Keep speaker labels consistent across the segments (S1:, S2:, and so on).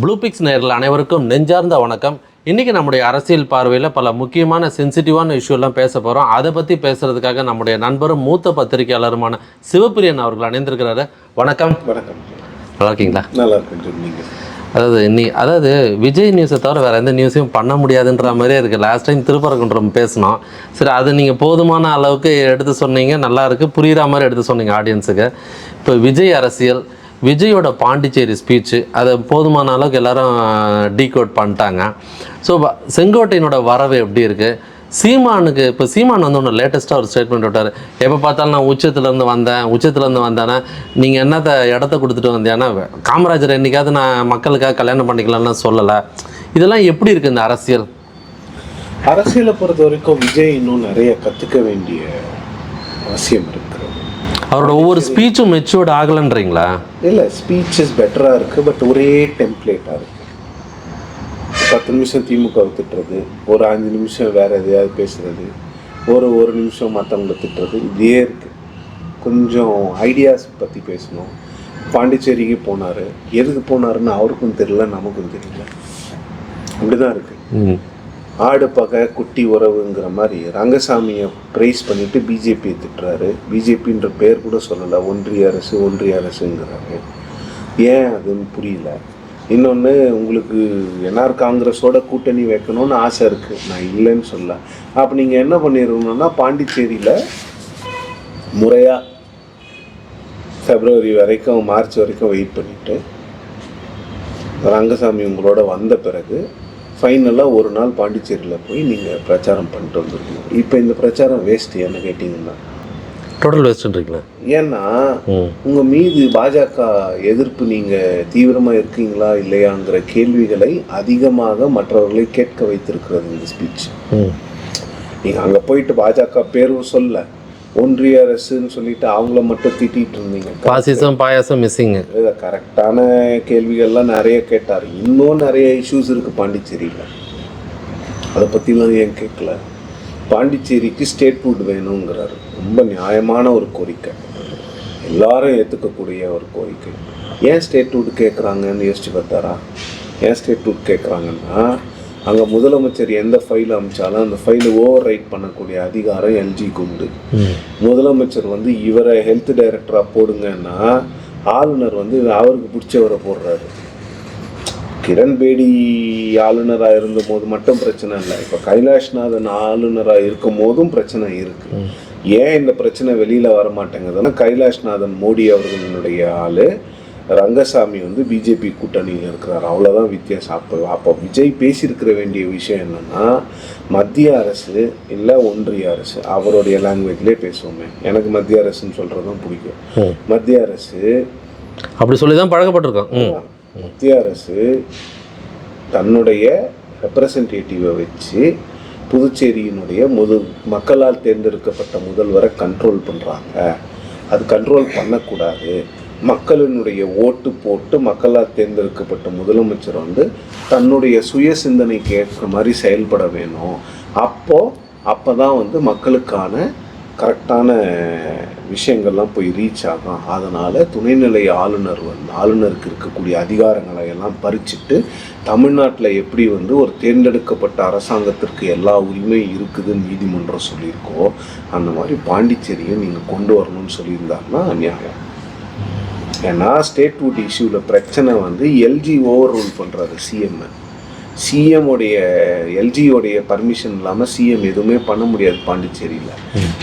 S1: ப்ளூபிக்ஸ் நேயர்கள் அனைவருக்கும் நெஞ்சார்ந்த வணக்கம். இன்றைக்கி நம்முடைய அரசியல் பார்வையில் பல முக்கியமான சென்சிட்டிவான இஷ்யூலாம் பேச போகிறோம் அதை பற்றி பேசுகிறதுக்காக நம்முடைய நண்பரும் மூத்த பத்திரிகையாளருமான சிவப்பிரியன் அவர்கள் இணைந்திருக்கிறாரு வணக்கம்.
S2: வணக்கம்.
S1: நல்லா இருக்கீங்களா
S2: நல்லா இருக்கேன்
S1: அதாவது இன்னி அதாவது விஜய் நியூஸை தவிர வேறு எந்த நியூஸையும் பண்ண முடியாதுன்ற மாதிரியே இருக்குது லாஸ்ட் டைம் திருப்பரங்குன்றம் பேசினோம். சரி அது நீங்கள் போதுமான அளவுக்கு எடுத்து சொன்னீங்க. நல்லா இருக்குது புரிகிற மாதிரி எடுத்து சொன்னீங்க ஆடியன்ஸுக்கு இப்போ விஜய் அரசியல் விஜயோட பாண்டிச்சேரி ஸ்பீச்சு அதை போதுமான அளவுக்கு எல்லாரும் டீகோட் பண்ணிட்டாங்க. ஸோ செங்கோட்டையனோட வரவு எப்படி இருக்குது சீமானுக்கு இப்போ சீமான் வந்து ஒன்று லேட்டஸ்ட்டாக ஒரு ஸ்டேட்மெண்ட் விட்டார். எப்போ பார்த்தாலும் நான் உச்சத்துலேருந்து வந்தேன் உச்சத்துலேருந்து வந்தேன்னா நீங்கள் என்னத்த இடத்த கொடுத்துட்டு வந்தேன்னா காமராஜர் என்றைக்காவது நான் மக்களுக்காக கல்யாணம் பண்ணிக்கலாம்னு சொல்லலை. இதெல்லாம் எப்படி இருக்குது இந்த அரசியல்?
S2: அரசியலை பொறுத்த வரைக்கும் விஜய் இன்னும் நிறைய கற்றுக்க வேண்டிய அவசியம் இருக்குது
S1: அவரோட ஒவ்வொரு ஸ்பீச்சும் மெச்சூர்ட் ஆகலைன்றீங்களா?
S2: இல்லை ஸ்பீச்சஸ் பெட்டராக இருக்குது பட் ஒரே டெம்ப்ளேட்டாக இருக்குது பத்து நிமிஷம் திமுக திட்டுறது ஒரு அஞ்சு நிமிஷம் வேறு எதையாவது பேசுறது ஒரு ஒரு நிமிஷம் மற்றவங்களை திட்டுறது இதே இருக்குது கொஞ்சம் ஐடியாஸ் பற்றி பேசணும். பாண்டிச்சேரிக்கு போனார். எதுக்கு போனாருன்னு அவருக்கும் தெரியல நமக்கும் தெரியல. அப்படிதான் இருக்குது
S1: ம்.
S2: ஆடு பகை குட்டி உறவுங்கிற மாதிரி ரங்கசாமியை ப்ரைஸ் பண்ணிட்டு பிஜேபி திட்டுறாரு. பிஜேபின்ற பேர் கூட சொல்லலை. ஒன்றிய அரசு ஒன்றிய அரசுங்கிறாரு ஏன் அதுன்னு புரியல. இன்னொன்று உங்களுக்கு என்ஆர் காங்கிரஸோட கூட்டணி வைக்கணும்னு ஆசை இருக்குது நான் இல்லைன்னு சொல்ல. அப்போ நீங்கள் என்ன பண்ணிடணும்னா பாண்டிச்சேரியில் முறையாக ஃபெப்ரவரி வரைக்கும் மார்ச் வரைக்கும் வெயிட் பண்ணிவிட்டு ரங்கசாமி உங்களோட வந்த பிறகு ஃபைனலாக ஒரு நாள் பாண்டிச்சேரியில் போய் நீங்கள் பிரச்சாரம் பண்ணிட்டு வந்துருக்கீங்க. இப்போ இந்த பிரச்சாரம் வேஸ்ட் என்ன கேட்டிங்கன்னா.
S1: டோட்டல் வேஸ்ட்டுன்றீங்களா
S2: ஏன்னா உங்கள் மீது பாஜக எதிர்ப்பு நீங்கள் தீவிரமாக இருக்கீங்களா இல்லையாங்கிற கேள்விகளை அதிகமாக மற்றவர்களை கேட்க வைத்திருக்கிறது இந்த ஸ்பீச்
S1: ம்.
S2: நீங்கள் அங்கே போயிட்டு பாஜக பேரும் சொல்ல. ஒன்றிய அரசுன்னு சொல்லிட்டு அவங்கள மட்டும் திட்டிகிட்டு இருந்தீங்க.
S1: பாசிசம் பாயாசம் மிஸ்ஸிங்கு
S2: இதை கரெக்டான கேள்விகள்லாம் நிறைய கேட்டார். இன்னும் நிறைய இஷ்யூஸ் இருக்குது பாண்டிச்சேரியில். அதை பற்றிலாம் ஏன் கேட்கல பாண்டிச்சேரிக்கு ஸ்டேட் ஃபுட் வேணுங்கிறாரு. ரொம்ப நியாயமான ஒரு கோரிக்கை. எல்லாரும் ஏற்றுக்கக்கூடிய ஒரு கோரிக்கை. ஏன் ஸ்டேட் ஃபுட் கேட்குறாங்கன்னு யோசிச்சு பார்த்தாரா? ஏன் ஸ்டேட் ஃபுட் கேட்குறாங்கன்னா அங்கே முதலமைச்சர் எந்த ஃபைல் அமிச்சாலும் அந்த ஃபைலை ஓவர் ரைட் பண்ணக்கூடிய அதிகாரம் எல்ஜிக்கு உண்டு. முதலமைச்சர் வந்து இவரை ஹெல்த் டைரக்டராக போடுங்கன்னா ஆளுநர் வந்து அவருக்கு பிடிச்சவரை போடுறாரு. கிரண் பேடி ஆளுநராக இருந்த போது மட்டும் பிரச்சனை இல்லை. இப்போ கைலாஷ்நாதன் ஆளுநராக இருக்கும் போதும் பிரச்சனை இருக்கு. ஏன் இந்த பிரச்சனை வெளியில் வர மாட்டேங்குதுன்னா கைலாஷ்நாதன் மோடி அவர்களுடைய ஆளு ரங்கசாமி வந்து பிஜேபி கூட்டணியில் இருக்கிறார். அவ்வளோதான் வித்தியாசம். அப்போ அப்போ விஜய் பேசியிருக்கிற வேண்டிய விஷயம் என்னன்னா மத்திய அரசு இல்லை ஒன்றிய அரசு அவருடைய லாங்குவேஜ்லேயே பேசுவோமே. எனக்கு மத்திய அரசுன்னு சொல்கிறது தான் பிடிக்கும். மத்திய அரசு
S1: அப்படி சொல்லி தான் பழக்கப்பட்டிருக்கோம்
S2: மத்திய அரசு தன்னுடைய ரெப்ரசன்டேட்டிவை வச்சு புதுச்சேரியினுடைய முது மக்களால் தேர்ந்தெடுக்கப்பட்ட முதல்வரை கண்ட்ரோல் பண்ணுறாங்க அது கண்ட்ரோல் பண்ணக்கூடாது. மக்களினுடைய ஓட்டு போட்டு மக்களால் தேர்ந்தெடுக்கப்பட்ட முதலமைச்சர் வந்து தன்னுடைய சுய சிந்தனைக்கு ஏற்ற மாதிரி செயல்பட வேணும். அப்போது அப்போ தான் வந்து மக்களுக்கான கரெக்டான விஷயங்கள்லாம் போய் ரீச் ஆகும். அதனால் துணைநிலை ஆளுநர் வந்து ஆளுநருக்கு இருக்கக்கூடிய அதிகாரங்களை எல்லாம் பறிச்சுட்டு தமிழ்நாட்டில் எப்படி வந்து ஒரு தேர்ந்தெடுக்கப்பட்ட அரசாங்கத்திற்கு எல்லா உரிமையும் இருக்குதுன்னு நீதிமன்றம் சொல்லியிருக்கோ அந்த மாதிரி பாண்டிச்சேரியை நீங்கள் கொண்டு வரணும்னு சொல்லியிருந்தாருன்னா நியாயம் ஏன்னா ஸ்டேட் வுட் இஷ்யூவில் பிரச்சனை வந்து எல்ஜி ஓவர் ரூல் பண்ணுறாரு சிஎம் சிஎம் உடைய எல்ஜியோடைய பர்மிஷன் இல்லாமல் சிஎம் எதுவுமே பண்ண முடியாது பாண்டிச்சேரியில்.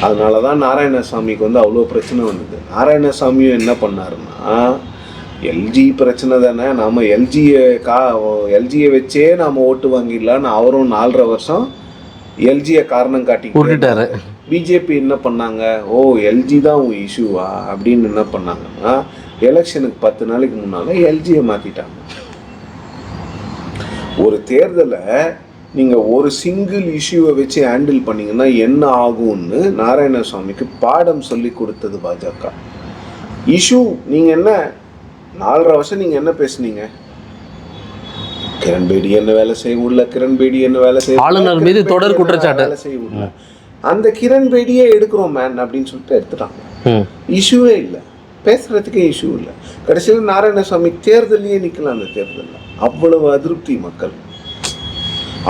S2: அதனால தான் நாராயணசாமிக்கு வந்து அவ்வளோ பிரச்சனை வந்தது. நாராயணசாமியும் என்ன பண்ணாருன்னா எல்ஜி பிரச்சனை தானே நாம் எல்ஜியை கா எல்ஜியை வச்சே நாம் ஓட்டு வாங்கிடலான்னு அவரும் நாலரை வருஷம் எல்ஜியை காரணம் காட்டி
S1: விட்டுட்டாரு.
S2: பிஜேபி என்ன பண்ணாங்க? ஓ எல்ஜி தான் உன் இஷ்யூவா அப்படின்னு என்ன பண்ணாங்கன்னா எலெக்ஷனுக்கு பத்து நாளைக்கு முன்னால் எல்ஜியை மாற்றிட்டாங்க ஒரு தேர்தலை நீங்கள் ஒரு சிங்கிள் இஷ்யூவை வச்சு ஹேண்டில் பண்ணீங்கன்னா என்ன ஆகும்னு நாராயணசாமிக்கு பாடம் சொல்லி கொடுத்தது பாஜக. இஷ்யூ நீங்கள் என்ன நாலரை வருஷம் நீங்கள் என்ன பேசுனீங்க? கிரண் பேடி என்ன வேலை செய்ய விடல கிரண் பேடி என்ன வேலை செய்ய
S1: ஆளுநர் மீது தொடர் குற்றச்சாட்டு.
S2: வேலை செய்ய விடல. அந்த கிரண் பேடியே எடுக்கிறோம் மேன் அப்படின்னு சொல்லிட்டு எடுத்துட்டாங்க. இஷ்யூவே இல்லை. பேசுறதுக்கே இஷ்யூ இல்லை. கடைசியில் நாராயணசாமி தேர்தலையே நிற்கலாம் அந்த தேர்தலில். அவ்வளவு அதிருப்தி மக்கள்.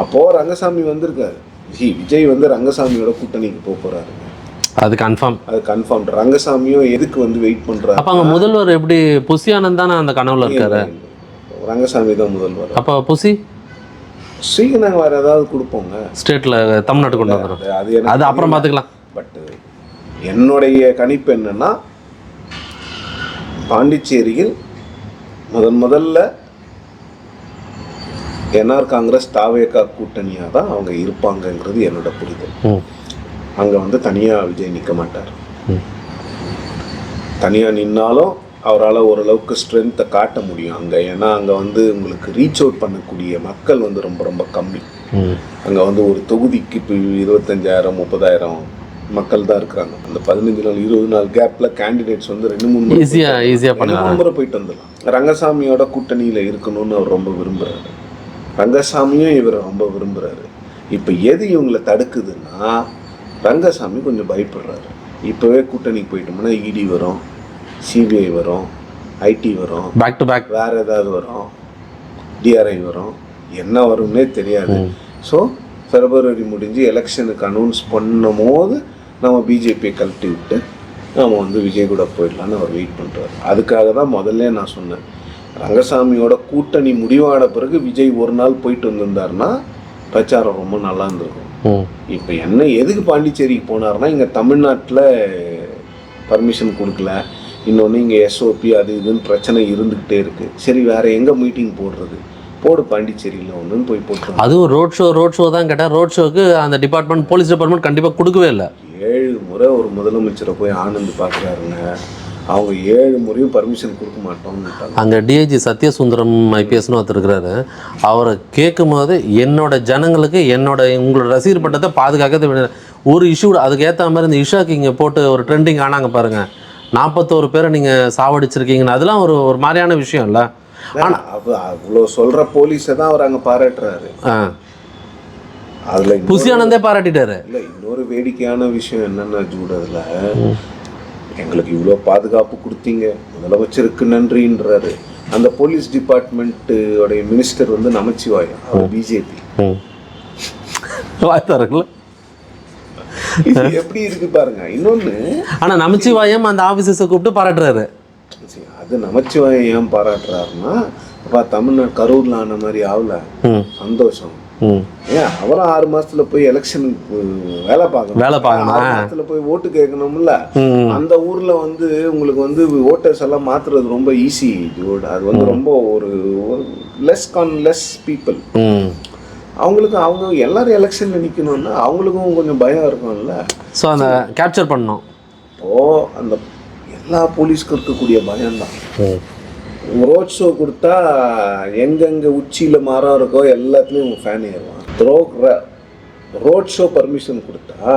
S2: அப்போ ரங்கசாமி வந்திருக்காரு. ஜி விஜய் வந்து ரங்கசாமியோட கூட்டணிக்கு போக போறாருங்க
S1: அது கன்ஃபார்ம்
S2: அது கன்ஃபார்ம் ரங்கசாமியும் எதுக்கு வந்து வெயிட் பண்றாரு?
S1: அப்போ அங்கே முதல்வர் எப்படி புசி ஆனந்த் தானே அந்த கனவுல இருக்காரு?
S2: ரங்கசாமி தான் முதல்வர்.
S1: அப்போ புசி?
S2: ஸ்ரீக்கு நாங்கள் வேற ஏதாவது கொடுப்போங்க.
S1: ஸ்டேட்டில் தமிழ்நாட்டு கொண்டு வந்துடும்
S2: அது
S1: அப்புறம் பார்த்துக்கலாம்
S2: பட் என்னுடைய கணிப்பு என்னன்னா பாண்டிச்சேரியில் முதன் முதல்ல என்ஆர் காங்கிரஸ் தாவேகா கூட்டணியாக தான் அவங்க இருப்பாங்கங்கிறது என்னோட புரிதல். அங்கே வந்து தனியாக விஜய் நிற்க மாட்டார். தனியாக நின்னாலும் அவரால் ஓரளவுக்கு ஸ்ட்ரென்த்தை காட்ட முடியும். அங்கே ஏன்னா அங்கே வந்து உங்களுக்கு ரீச் அவுட் பண்ணக்கூடிய மக்கள் வந்து ரொம்ப ரொம்ப கம்மி. அங்கே வந்து ஒரு தொகுதிக்கு இப்போ இருபத்தஞ்சாயிரம் முப்பதாயிரம் மக்கள் தான் இருக்கிறாங்க அந்த பதினஞ்சு நாள் இருபது நாள் கேப்பில் கேண்டிடேட்ஸ் வந்து ரெண்டு மூணு முறை
S1: ஈஸியாக ஈஸியாக பண்ணலாம்.
S2: முறை போயிட்டு வந்துடலாம் ரங்கசாமியோட கூட்டணியில் இருக்கணும்னு அவர் ரொம்ப விரும்புகிறாரு ரங்கசாமியும் இவரை ரொம்ப விரும்புகிறாரு இப்போ எது இவங்களை தடுக்குதுன்னா ரங்கசாமி கொஞ்சம் பயப்படுறாரு. இப்போவே கூட்டணிக்கு போயிட்டோம்னா இடி வரும் சிபிஐ வரும் ஐடி வரும்
S1: பேக் டு பேக்
S2: வேற ஏதாவது வரும் டிஆர்ஐ வரும் என்ன வரும்னே தெரியாது. ஸோ பிப்ரவரி முடிஞ்சு எலெக்ஷனுக்கு அனௌன்ஸ் பண்ணும் போது நம்ம பிஜேபியை கழட்டி விட்டு நம்ம வந்து விஜய் கூட போயிடலான்னு அவர் வெயிட் பண்ணுறாரு அதுக்காக தான் முதல்ல நான் சொன்னேன். ரங்கசாமியோட கூட்டணி முடிவான பிறகு விஜய் ஒரு நாள் போயிட்டு வந்திருந்தாருன்னா பிரச்சாரம் ரொம்ப நல்லா இருந்திருக்கும். இப்போ என்ன எதுக்கு பாண்டிச்சேரிக்கு போனார்னா இங்கே தமிழ்நாட்டில் பர்மிஷன் கொடுக்கல. இன்னொன்று இங்கே எஸ்ஓபி அது இதுன்னு பிரச்சனை இருந்துக்கிட்டே இருக்குது சரி வேறு எங்கே மீட்டிங் போடுறது? போடு பாண்டிச்சேரியில் ஒன்றுன்னு போய் போட்டுருவோம்
S1: அதுவும் ரோட் ஷோ ரோட் ஷோ தான் கேட்டால் ரோட் ஷோக்கு அந்த டிபார்ட்மெண்ட் போலீஸ் டிபார்ட்மெண்ட் கண்டிப்பாக கொடுக்கவே இல்லை.
S2: ஏழு முறை ஒரு முதலமைச்சரை போய் ஆனந்த் பார்க்குறாருங்க. அவங்க ஏழு முறையும் பர்மிஷன் கொடுக்க மாட்டோம்னுட்டாங்க.
S1: அங்கே டிஐஜி சத்யசுந்தரம் ஐபிஎஸ்னு ஒருத்தர் இருக்கிறாரு. அவரை கேட்கும் போது என்னோட ஜனங்களுக்கு என்னோட உங்களோட ரசிகர் பட்டத்தை பாதுகாக்க ஒரு இஷ்யூ அதுக்கு ஏற்ற மாதிரி இந்த இஷாக்கு இங்கே போட்டு ஒரு ட்ரெண்டிங் ஆனாங்க பாருங்க. நாற்பத்தோரு பேரை நீங்கள் சாவடிச்சிருக்கீங்கன்னு அதெல்லாம் ஒரு ஒரு மாதிரியான விஷயம் இல்லை
S2: அவ அவ்வளோ சொல்கிற போலீஸை தான் அவர் அங்கே பாராட்டுறாரு.
S1: ஆ.
S2: அதில்
S1: புசி ஆனந்தே பாராட்டிட்டாரு.
S2: இல்லை இன்னொரு வேடிக்கையான விஷயம் என்னன்னா ஜூட் அதில் எங்களுக்கு இவ்வளோ பாதுகாப்பு கொடுத்தீங்க. முதலமைச்சருக்கு நன்றின்றாரு. அந்த போலீஸ் டிபார்ட்மெண்ட்டுடைய மினிஸ்டர் வந்து நமச்சிவாயம் அவர் பிஜேபி.
S1: வாய்த்தாருங்களா
S2: எப்படி இருக்கு பாருங்க. இன்னொன்று
S1: ஆனால் நமச்சிவாயம் அந்த ஆஃபீஸர்ஸை கூப்பிட்டு பாராட்டுறாரு.
S2: அது நமச்சிவாயம் ஏன் பாராட்டுறாருன்னா அப்பா தமிழ்நாடு கரூர்ல ஆன மாதிரி ஆகல. சந்தோஷம். ஏன்? அவரும் ஆறு மாசத்துல போய் எலெக்ஷனுக்கு வேலை பார்க்கணும்.
S1: வேலை பார்க்கணும்,
S2: ஆறு. மாசத்துல போய் ஓட்டு கேட்கணும்ல. அந்த ஊர்ல வந்து உங்களுக்கு வந்து ஓட்டர்ஸ் எல்லாம் மாத்துறது ரொம்ப ஈஸி அது வந்து ரொம்ப ஒரு லெஸ் கான் லெஸ் பீப்புள் அவங்களுக்கு அவங்க எல்லாரும் எலெக்ஷன்ல நிக்கணும்னா அவங்களுக்கும் கொஞ்சம் பயம் இருக்கும்ல.
S1: ஸோ அந்த கேப்சர் பண்ணோம்
S2: இப்போ அந்த எல்லா போலீஸ்க்கும் இருக்கக்கூடிய பயம்தான். ரோட் ஷோ கொடுத்தா எங்கெங்க உச்சியில மரம் இருக்கோ எல்லாத்துலேயும் உங்க ஃபேன் ஏறுவான். த்ரோ ரோட் ஷோ பர்மிஷன் கொடுத்தா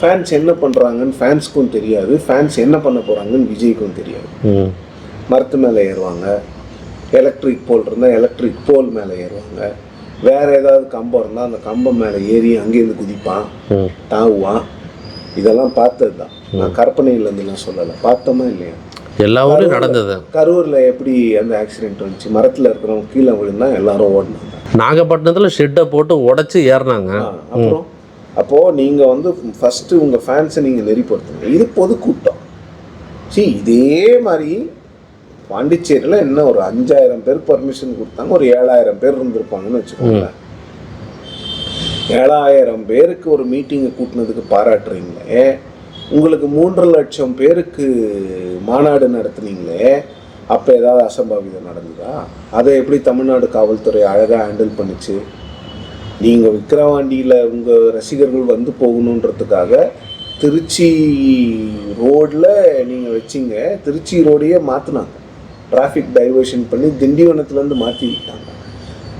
S2: ஃபேன்ஸ் என்ன பண்ணுறாங்கன்னு ஃபேன்ஸ்க்கும் தெரியாது ஃபேன்ஸ் என்ன பண்ண போகிறாங்கன்னு விஜய்க்கும் தெரியாது. மரத்து மேலே ஏறுவாங்க. எலக்ட்ரிக் போல் இருந்தால் எலக்ட்ரிக் போல் மேலே ஏறுவாங்க. வேற ஏதாவது கம்பம் இருந்தால் அந்த கம்பம் மேலே ஏறி அங்கேருந்து குதிப்பான் தாவுவான். இதெல்லாம் பார்த்தது தான் நான் கற்பனையிலேருந்துலாம் சொல்லலை. பார்த்தோமா இல்லையா?
S1: எல்லா ஊரும் நடந்தது.
S2: கரூரில் எப்படி அந்த ஆக்சிடென்ட் வந்துச்சு? மரத்தில் இருக்கிறவங்க கீழே விழுந்தா எல்லாரும் ஓடினாங்க.
S1: நாகப்பட்டினத்தில் ஷெட்டை போட்டு உடைச்சு ஏறினாங்க.
S2: அப்புறம்? அப்போது நீங்கள் வந்து ஃபஸ்ட்டு உங்கள் ஃபேன்ஸை நீங்கள் நெறிப்படுத்துங்க. இது பொதுக்கூட்டம். சரி இதே மாதிரி பாண்டிச்சேரியில் என்ன ஒரு அஞ்சாயிரம் பேர் பர்மிஷன் கொடுத்தாங்க ஒரு ஏழாயிரம் பேர் இருந்திருப்பாங்கன்னு வச்சுக்கோங்களேன். ஏழாயிரம் பேருக்கு ஒரு மீட்டிங்கை கூட்டினதுக்கு பாராட்டுறீங்களே. உங்களுக்கு மூன்று லட்சம் பேருக்கு மாநாடு நடத்துனீங்களே அப்போ ஏதாவது அசம்பாவிதம் நடந்ததா? அதை எப்படி தமிழ்நாடு காவல்துறை அழகாக ஹேண்டில் பண்ணுச்சு? நீங்கள் விக்கிரவாண்டியில் உங்கள் ரசிகர்கள் வந்து போகணுன்றதுக்காக திருச்சி ரோடில் நீங்கள் வச்சிங்க. திருச்சி ரோடையே மாற்றினாங்க டிராஃபிக் டைவர்ஷன் பண்ணி திண்டிவனத்துலேருந்து மாற்றி விட்டாங்க.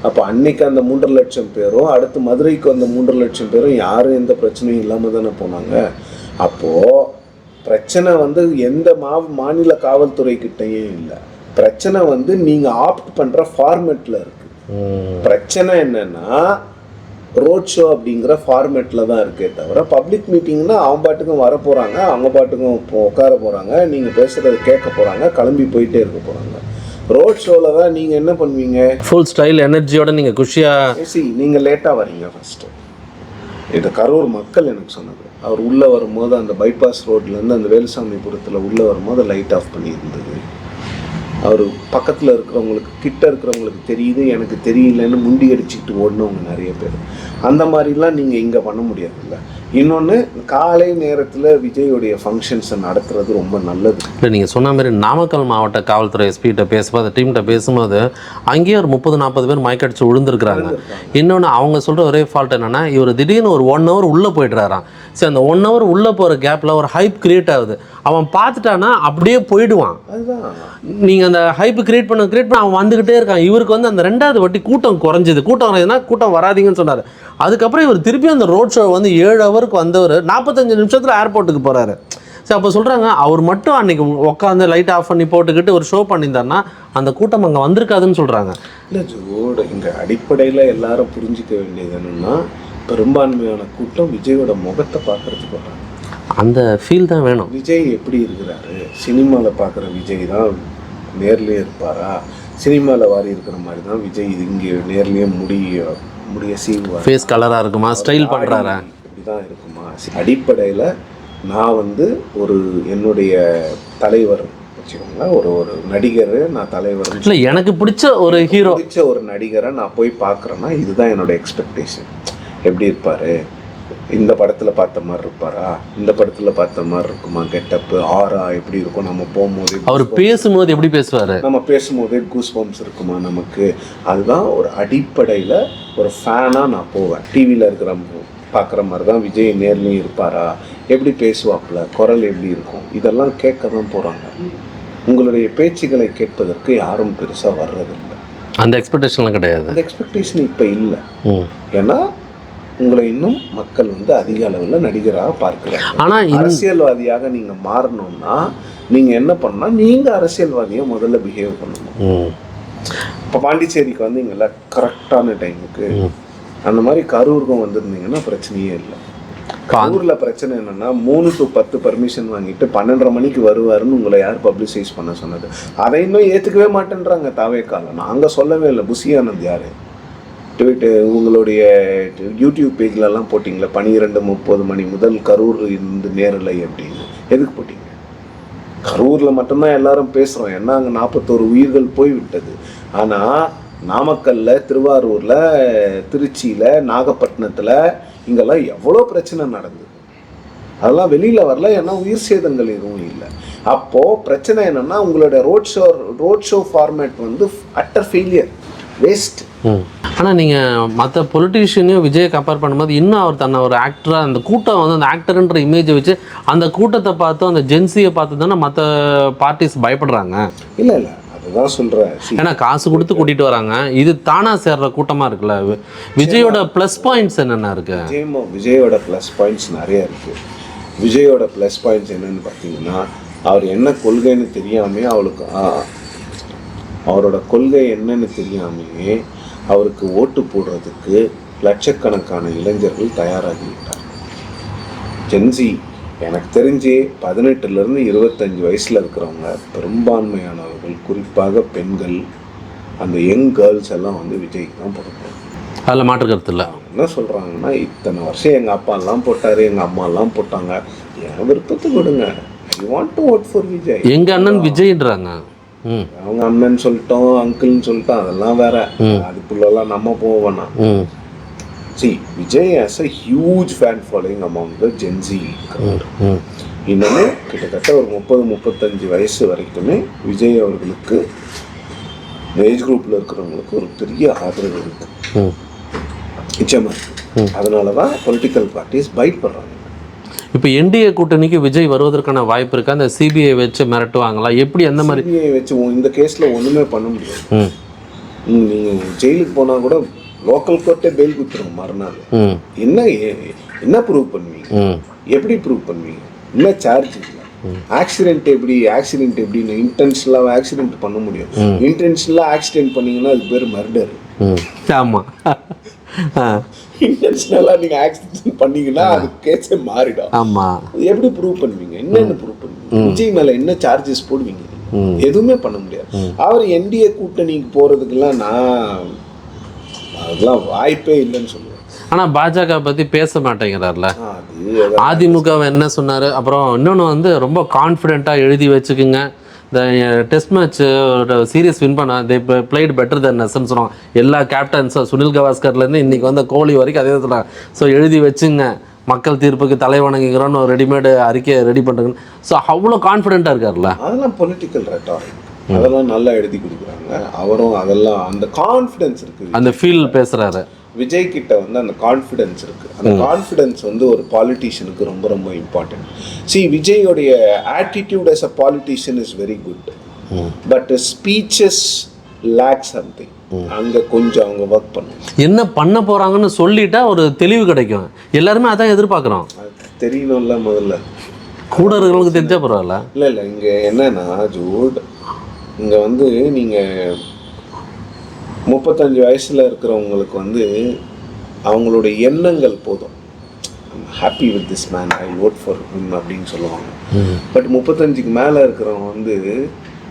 S2: அப்போ அன்னைக்கு அந்த மூன்றரை லட்சம் பேரும் அடுத்து மதுரைக்கு அந்த மூன்றரை லட்சம் பேரும் யாரும் எந்த பிரச்சனையும் இல்லாமல் தானே போனாங்க. அப்போது பிரச்சனை வந்து எந்த மா மாநில காவல்துறை கிட்டேயும் இல்லை. பிரச்சனை வந்து நீங்கள் ஆப்ட் பண்ணுற ஃபார்மேட்டில் இருக்குது பிரச்சனை என்னன்னா ரோட் ஷோ அப்படிங்கிற ஃபார்மேட்டில் தான் இருக்கே தவிர பப்ளிக் மீட்டிங்னா அவங்க பாட்டுக்கும் வர போகிறாங்க அவங்க பாட்டுக்கும் உட்கார போகிறாங்க நீங்கள் பேசுகிறத கேட்க போகிறாங்க கிளம்பி போயிட்டே இருக்க போகிறாங்க ரோட் ஷோவில் தான் நீங்கள் என்ன பண்ணுவீங்க?
S1: ஃபுல் ஸ்டைல் எனர்ஜியோட நீங்கள் குஷியாக
S2: சி நீங்கள் லேட்டாக வரீங்க ஃபஸ்ட்டு இது கரூர் மக்கள் எனக்கு சொன்னது. அவர் உள்ளே வரும்போது அந்த பைபாஸ் ரோட்லேருந்து அந்த வேலுசாமிபுரத்தில் உள்ளே வரும்போது லைட் ஆஃப் பண்ணியிருந்தது. அவர் பக்கத்தில் இருக்கிறவங்களுக்கு கிட்ட இருக்கிறவங்களுக்கு தெரியுது எனக்கு தெரியலன்னு முண்டி அடிச்சுக்கிட்டு ஓடினவங்க நிறைய பேர். அந்த மாதிரிலாம் நீங்கள் இங்கே பண்ண முடியாதுல்ல. இன்னொன்று காலை நேரத்தில் விஜயோடைய ஃபங்க்ஷன்ஸை நடத்துறது ரொம்ப நல்லது.
S1: இல்லை நீங்கள் சொன்ன மாதிரி நாமக்கல் மாவட்ட காவல்துறை எஸ்பிகிட்ட பேசும்போது டீம்கிட்ட பேசும்போது அங்கேயே ஒரு முப்பது நாற்பது பேர் மயக்கடிச்சு விழுந்திருக்கிறாங்க. இன்னொன்று அவங்க சொல்கிற ஒரே ஃபால்ட் என்னென்னா இவர் திடீர்னு ஒரு ஒன் ஹவர் உள்ளே போயிடுறாராம். சரி அந்த ஒன் ஹவர் உள்ளே போகிற கேப்பில் ஒரு ஹைப் கிரியேட் ஆகுது. அவன் பார்த்துட்டானா அப்படியே போயிடுவான். நீங்கள் அந்த ஹைப் கிரியேட் பண்ண கிரியேட் பண்ண அவன் வந்துக்கிட்டே இருக்கான். இவருக்கு வந்து அந்த ரெண்டாவது வாட்டி கூட்டம் குறைஞ்சிது. கூட்டம் குறையுதுன்னா கூட்டம் வராதீங்கன்னு சொன்னார். அதுக்கப்புறம் இவர் திருப்பி அந்த ரோட் ஷோ வந்து ஏழு ஹவருக்கு வந்தவர் நாற்பத்தஞ்சு நிமிஷத்தில் ஏர்போர்ட்டுக்கு போகிறாரு சரி அப்போ சொல்கிறாங்க அவர் மட்டும் அன்னைக்கு உட்காந்து லைட் ஆஃப் பண்ணி போட்டுக்கிட்டு ஒரு ஷோ பண்ணியிருந்தாருன்னா அந்த கூட்டம் அங்கே வந்திருக்காதுன்னு சொல்கிறாங்க
S2: இல்லை ஜோட இங்கே அடிப்படையில் எல்லாரும் புரிஞ்சிக்க வேண்டியது என்னன்னா பெரும்பான்மையான கூட்டம் விஜயோட முகத்தை பார்க்கறதுக்கு வராங்க.
S1: அந்த ஃபீல் தான் வேணும்.
S2: விஜய் எப்படி இருக்கிறாரு? சினிமாவில் பார்க்குற விஜய் தான் நேர்லேயே இருப்பாரா? சினிமாவில் வாரி இருக்கிற மாதிரி தான் விஜய் இங்கே நேர்லேயே முடிய முடிய சீவுவார்
S1: ஃபேஸ் கலராக இருக்குமா? ஸ்டைல் பண்ணுறாரா
S2: இப்படி தான் இருக்குமா? அடிப்படையில் நான் வந்து ஒரு என்னுடைய தலைவர் வச்சுக்கோங்களேன். ஒரு ஒரு நடிகர் நான் தலைவர்.
S1: இல்லை எனக்கு பிடிச்ச ஒரு ஹீரோ
S2: பிடிச்ச ஒரு நடிகரை நான் போய் பார்க்குறேன்னா இதுதான் என்னோட எக்ஸ்பெக்டேஷன் எப்படி இருப்பார்? இந்த படத்தில் பார்த்த மாதிரி இருப்பாரா? இந்த படத்தில் பார்த்த மாதிரி இருக்குமா? கெட்டப்பு ஆரா எப்படி இருக்கும்? நம்ம போகும்போது
S1: அவர் பேசும்போது எப்படி பேசுவார்?
S2: நம்ம பேசும்போதே கூஸ் பம்ப்ஸ் இருக்குமா நமக்கு? அதுதான் ஒரு அடிப்படையில் ஒரு ஃபேனாக நான் போவேன். டிவியில் இருக்கிற பார்க்குற மாதிரி தான் விஜய் நேர்லையும் இருப்பாரா? எப்படி பேசுவாப்புல? குரல் எப்படி இருக்கும்? இதெல்லாம் கேட்க தான் போகிறாங்க உங்களுடைய பேச்சுகளை கேட்பதற்கு யாரும் பெருசாக வர்றதில்லை.
S1: அந்த எக்ஸ்பெக்டேஷன்லாம் கிடையாது.
S2: அந்த எக்ஸ்பெக்டேஷன் இப்போ இல்லை. ஏன்னா உங்களை இன்னும் மக்கள் வந்து அதிக அளவில் நடிகராக பார்க்குறாங்க.
S1: ஆனால்
S2: அரசியல்வாதியாக நீங்கள் மாறணும்னா நீங்கள் என்ன பண்ணால் நீங்கள் அரசியல்வாதியாக முதல்ல பிஹேவ் பண்ணணும். இப்போ பாண்டிச்சேரிக்கு வந்தீங்கல்ல கரெக்டான டைமுக்கு. அந்த மாதிரி கரூருக்கும் வந்திருந்தீங்கன்னா பிரச்சனையே இல்லை. கரூரில் பிரச்சனை என்னன்னா மூணு டு பத்து பர்மிஷன் வாங்கிட்டு பன்னெண்டரை மணிக்கு வருவாருன்னு உங்களை யார் பப்ளிசைஸ் பண்ண சொன்னது? அதை இன்னும் ஏற்றுக்கவே மாட்டேன்றாங்க தாவேக்கால. நாங்கள் சொல்லவே இல்லை புசி ஆனந்த் யார்? ட்விட்டு உங்களுடைய யூடியூப் பேஜ்லலாம் போட்டிங்களா? பன்னிரெண்டு முப்பது மணி முதல் கரூர் இருந்து நேரலை அப்படின்னு. எதுக்கு போட்டிங்க? கரூரில் மட்டும்தான் எல்லாரும் பேசுகிறோம் ஏன்னா அங்கே நாற்பத்தோரு உயிர்கள் போய்விட்டது? ஆனால் நாமக்கல்ல திருவாரூரில் திருச்சியில் நாகப்பட்டினத்தில் இங்கெல்லாம் எவ்வளோ பிரச்சனை நடந்தது? அதெல்லாம் வெளியில் வரல. ஏன்னா உயிர் சேதங்கள் எதுவும் இல்லை. அப்போது பிரச்சனை என்னென்னா உங்களோட road show road show format வந்து அட்டர் ஃபெயிலியர் வேஸ்ட்
S1: ஆனால் நீங்கள் மற்ற பொலிட்டீஷியனையும் விஜயை கம்பேர் பண்ணும்போது இன்னும் அவர் தன்னை ஒரு ஆக்டராக அந்த கூட்டம் வந்து அந்த ஆக்டர்ன்ற இமேஜை வச்சு அந்த கூட்டத்தை பார்த்து அந்த ஜென்சியை பார்த்து தானே மற்ற பார்ட்டிஸ் பயப்படுறாங்க?
S2: இல்லை இல்லை. அதுதான் சொல்கிறேன்
S1: ஏன்னா காசு கொடுத்து கூட்டிகிட்டு வராங்க. இது தானா சேர்ற கூட்டமாக இருக்குல்ல? விஜயோட ப்ளஸ் பாயிண்ட்ஸ் என்னென்ன இருக்கு?
S2: விஜயோட ப்ளஸ் பாயிண்ட்ஸ் நிறைய இருக்குது விஜயோட ப்ளஸ் பாயிண்ட்ஸ் என்னன்னு பார்த்தீங்கன்னா அவர் என்ன கொள்கைன்னு தெரியாமே அவளுக்கு அவரோட கொள்கை என்னன்னு தெரியாமையே அவருக்கு ஓட்டு போடுறதுக்கு லட்சக்கணக்கான இளைஞர்கள் தயாராகிவிட்டார். ஜென்சி எனக்கு தெரிஞ்சு பதினெட்டுலேருந்து இருபத்தஞ்சி வயசில் இருக்கிறவங்க பெரும்பான்மையானவர்கள் குறிப்பாக பெண்கள் அந்த யங் கேர்ள்ஸ் எல்லாம் வந்து விஜய்க்கு தான் போடுறாங்க
S1: அதில் மாற்று கருத்து இல்லை.
S2: என்ன சொல்கிறாங்கன்னா இத்தனை வருஷம் எங்கள் அப்பாலாம் போட்டார் எங்கள் அம்மாலாம் போட்டாங்க. என் விருப்பத்துக்கு விடுங்க. I want to vote for Vijay.
S1: எங்கள் அண்ணன் விஜய்ன்றாங்க.
S2: அவங்க அண்ணன் சொல்லிட்டோம் அங்கிள்னு சொல்லிட்டோம் அதெல்லாம் வேற. அதுக்குள்ளெல்லாம் நம்ம
S1: ம்.
S2: C Vijay has a huge fan following among the Gen Z
S1: hmm
S2: இன்னொன்று கிட்டத்தட்ட ஒரு முப்பது முப்பத்தஞ்சு வயசு வரைக்குமே விஜய் அவர்களுக்கு ஏஜ் குரூப்பில் இருக்கிறவங்களுக்கு ஒரு பெரிய ஆதரவு இருக்குது நிச்சயமாக இருக்குது அதனால தான் பொலிட்டிக்கல் பார்ட்டிஸ் பைட் பண்ணுறாங்க
S1: இப்போ என்டிஏ கூட்டணிக்கு விஜய் வருவதற்கான வாய்ப்பு இருக்கா? அந்த சிபிஐ வச்சு மிரட்டுவாங்களா? எப்படி எந்த மாதிரி
S2: சிபிஐ வச்சு இந்த கேஸில் ஒன்றுமே பண்ண முடியாது.
S1: ம்.
S2: நீங்கள் ஜெயிலுக்கு போனால் கூட லோக்கல் கோர்ட்டே பெயில் கொடுத்துரும் மறுநாள்.
S1: ம்.
S2: என்ன என்ன ப்ரூவ் பண்ணுவீங்க?
S1: ம்.
S2: எப்படி ப்ரூவ் பண்ணுவீங்க? என்ன சார்ஜ் ஆக்சிடென்ட் எப்படி? ஆக்சிடென்ட் எப்படின்னு இன்டென்ஷனலாக ஆக்சிடென்ட் பண்ண முடியும். இன்டென்ஷனலாக ஆக்சிடென்ட் பண்ணீங்கன்னா அது பேர் மர்டர்
S1: ஆமாம்
S2: இன்டென்ஷனலாக நீங்கள் ஆக்சிடென்ட் பண்ணீங்கன்னா அது கேஸே மாறிடும்.
S1: ஆமாம்
S2: எப்படி ப்ரூவ் பண்ணுவீங்க? என்னென்ன ப்ரூவ் பண்ணுவீங்க? விஜய் மேலே என்ன சார்ஜஸ் போடுவீங்க? எதுவுமே பண்ண முடியாது. அவர் என்டிஏ கூட்டணிக்கு போறதுக்கெல்லாம் நான் அதெல்லாம் வாய்ப்பே இல்லைன்னு சொல்லுவேன்.
S1: ஆனால் பாஜக பற்றி பேச மாட்டேங்கிறார்ல.
S2: அது
S1: அதிமுக என்ன சொன்னார்? அப்புறம் இன்னொன்று வந்து ரொம்ப கான்ஃபிடென்ட்டாக எழுதி வச்சுக்குங்க. டெஸ்ட் மேட்ச் சீரியஸ் வின் பண்ண தே பிளேட் பெட்டர் தென் நெஸ்ன்னு சொன்னோம் எல்லா கேப்டன்ஸும் சுனில் கவாஸ்கர்லேருந்து இன்றைக்கி வந்த கோலி வரைக்கும் அதே சொல்கிறாங்க ஸோ எழுதி வச்சுங்க. மக்கள் தீர்ப்புக்கு தலை வணங்குகிறோன்னு ஒரு ரெடிமேடு அறிக்கையை ரெடி பண்ணுறேன்னு ஸோ அவ்வளோ கான்ஃபிடென்ட்டாக இருக்கார்ல
S2: அதெல்லாம் பொலிட்டிக்கல் ரெட்டாரிக் அதெல்லாம் நல்லா எழுதி கொடுக்குறாங்க. அவரும் அதெல்லாம் அந்த கான்ஃபிடன்ஸ் இருக்குது
S1: அந்த ஃபீல் பேசுகிறாரு
S2: விஜய் கிட்ட வந்து அந்த கான்ஃபிடன்ஸ் இருக்கு. அந்த கான்ஃபிடன்ஸ் வந்து ஒரு பாலிட்டிஷியனுக்கு ரொம்ப ரொம்ப important C விஜயோடைய attitude as a politician is very good but speeches lack something அங்க கொஞ்சம் அவங்க ஒர்க் பண்ணுங்க.
S1: என்ன பண்ண போகிறாங்கன்னு சொல்லிட்டா ஒரு தெளிவு கிடைக்கும். எல்லாருமே அதான் எதிர்பார்க்குறோம்.
S2: தெரியணும்ல முதல்ல.
S1: கூட இருக்கிறவங்களுக்கு தெரிஞ்சா பரவாயில்ல.
S2: இல்லை இல்லை இங்கே என்னன்னா ஜூட் இங்கே வந்து நீங்கள் முப்பத்தஞ்சு வயசில் இருக்கிறவங்களுக்கு வந்து அவங்களோட எண்ணங்கள் போதும். Happy with this man I vote for him அப்படின்னு சொல்லுவாங்க. பட் முப்பத்தஞ்சுக்கு மேலே இருக்கிறவங்க வந்து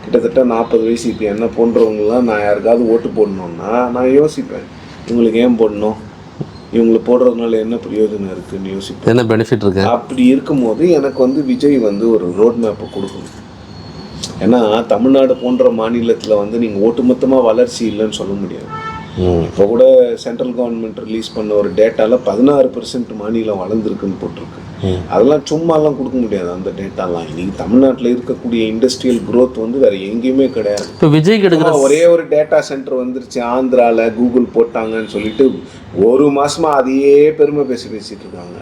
S2: கிட்டத்தட்ட நாற்பது வயசு இப்போ என்ன போன்றவங்கலாம் நான் யாருக்காவது ஓட்டு போடணுன்னா நான் யோசிப்பேன். இவங்களுக்கு ஏன் போடணும்? இவங்களுக்கு போடுறதுனால என்ன பிரயோஜனம் இருக்குன்னு யோசிப்பேன்.
S1: என்ன பெனிஃபிட் இருக்கு?
S2: அப்படி இருக்கும்போது எனக்கு வந்து விஜய் வந்து ஒரு ரோட் மேப்பை கொடுக்கணும். ஏன்னா தமிழ்நாடு போன்ற மாநிலத்தில் வந்து நீங்கள் ஒட்டுமொத்தமாக வளர்ச்சி இல்லைன்னு சொல்ல முடியாது. இப்போ கூட சென்ட்ரல் கவர்மெண்ட் ரிலீஸ் பண்ண ஒரு டேட்டால பதினாறு பெர்சன்ட் மாநிலம் வளர்ந்துருக்குன்னு போட்டிருக்கு. அதெல்லாம் சும்மாலாம் கொடுக்க முடியாது அந்த டேட்டாலாம் இன்னைக்கு தமிழ்நாட்டில் இருக்கக்கூடிய இண்டஸ்ட்ரியல் growth வந்து வேற எங்கேயுமே கிடையாது.
S1: இப்போ விஜய்க்கு எடுக்கிற
S2: சும்மா ஒரே ஒரு டேட்டா சென்டர் வந்துருச்சு ஆந்திரால கூகுள் போட்டாங்கன்னு சொல்லிட்டு ஒரு மாசமா அதையே பெருமை பேசி பேசிட்டு இருக்காங்க.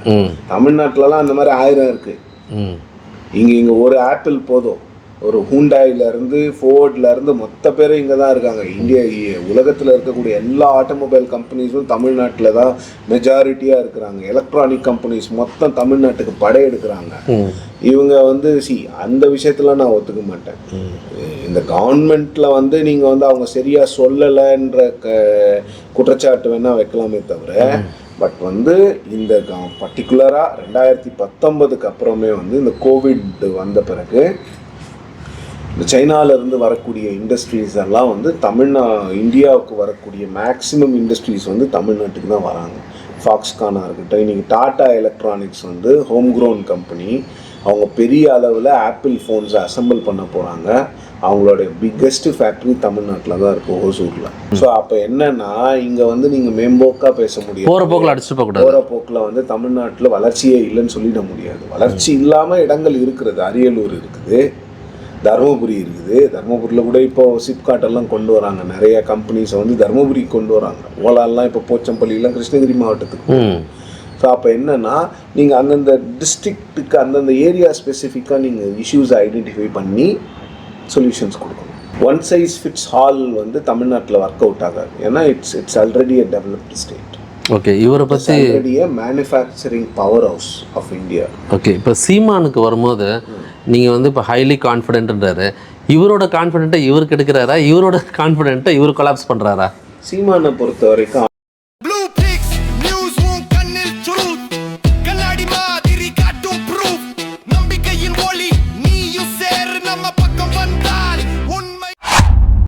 S2: தமிழ்நாட்டுலலாம் அந்த மாதிரி ஆயிரம் இருக்கு. இங்க இங்க ஒரு ஆப்பிள் போதும். ஒரு ஹூண்டாயில இருந்து ஃபோர்ட்ல இருந்து மொத்த பேரும் இங்க தான் இருக்காங்க. இந்தியா உலகத்துல இருக்கக்கூடிய எல்லா ஆட்டோமொபைல் கம்பெனிஸும் தமிழ்நாட்டுல தான் மெஜாரிட்டியா இருக்கிறாங்க. எலக்ட்ரானிக் கம்பெனிஸ் மொத்தம் தமிழ்நாட்டுக்கு படையெடுக்கிறாங்க இவங்க வந்து சி அந்த விஷயத்துல நான் ஒத்துக்க மாட்டேன். இந்த கவர்மெண்ட்ல வந்து நீங்க வந்து அவங்க சரியா சொல்லலைன்ற க குற்றச்சாட்டு வேணா வைக்கலாமே தவிர பட் வந்து இந்த பர்டிகுலரா ரெண்டாயிரத்தி பத்தொன்பதுக்கு அப்புறமே வந்து இந்த கோவிட் வந்த பிறகு இந்த சைனால இருந்து வரக்கூடிய இண்டஸ்ட்ரீஸ் எல்லாம் வந்து தமிழ்நா இந்தியாவுக்கு வரக்கூடிய மேக்ஸிமம் இண்டஸ்ட்ரீஸ் வந்து தமிழ்நாட்டுக்கு தான் வராங்க. ஃபாக்ஸ்கானாக இருக்கட்டும் இன்னைக்கு டாடா எலக்ட்ரானிக்ஸ் வந்து ஹோம் க்ரோன் கம்பெனி அவங்க பெரிய அளவில் ஆப்பிள் ஃபோன்ஸை அசெம்பிள் பண்ண போகிறாங்க அவங்களோட பிக்கெஸ்ட் ஃபேக்ட்ரி தமிழ்நாட்டில் தான் இருக்குது ஓசூரில். ஸோ அப்போ என்னன்னா இங்கே வந்து நீங்கள் மேம்போக்காக பேச முடியாது.
S1: போகிற போக்கில் அடிச்சுட்டு போகக்கூடாது
S2: போகிற போக்கில் வந்து தமிழ்நாட்டில் வளர்ச்சியே இல்லைன்னு சொல்லிட முடியாது. வளர்ச்சி இல்லாமல் இடங்கள் இருக்கிறது அரியலூர் இருக்குது. தருமபுரி இருக்குது. தருமபுரியில் கூட இப்போ சிப்காட் எல்லாம் கொண்டு வராங்க. நிறைய கம்பெனிஸை வந்து தருமபுரிக்கு கொண்டு வராங்க. ஓலாலாம் இப்போ போச்சம்பள்ளிலாம் கிருஷ்ணகிரி மாவட்டத்துக்கு ஸோ அப்போ என்னன்னா நீங்கள் அந்தந்த டிஸ்ட்ரிக்ட்டுக்கு அந்தந்த ஏரியா ஸ்பெசிஃபிக்காக நீங்கள் இஷ்யூஸ் ஐடென்டிஃபை பண்ணி சொல்யூஷன்ஸ் கொடுக்கணும். ஒன் சைஸ் ஃபிட்ஸ் ஹால் வந்து தமிழ்நாட்டில் ஒர்க் அவுட் ஆகாது. ஏன்னா it's it's already a developed state
S1: okay இவரை பற்றி
S2: already manufacturing power house of India
S1: okay இப்போ சீமானுக்கு வரும்போது நீங்கள் வந்து இப்போ ஹைலி கான்ஃபிடென்ட்ன்றாரு இவரோட கான்ஃபிடென்ட்டை இவருக்கு எடுக்கிறாரா? இவரோட கான்ஃபிடென்ட்டை இவர் கொலாப்ஸ் பண்ணுறாரா
S2: சீமானை பொறுத்த வரைக்கும்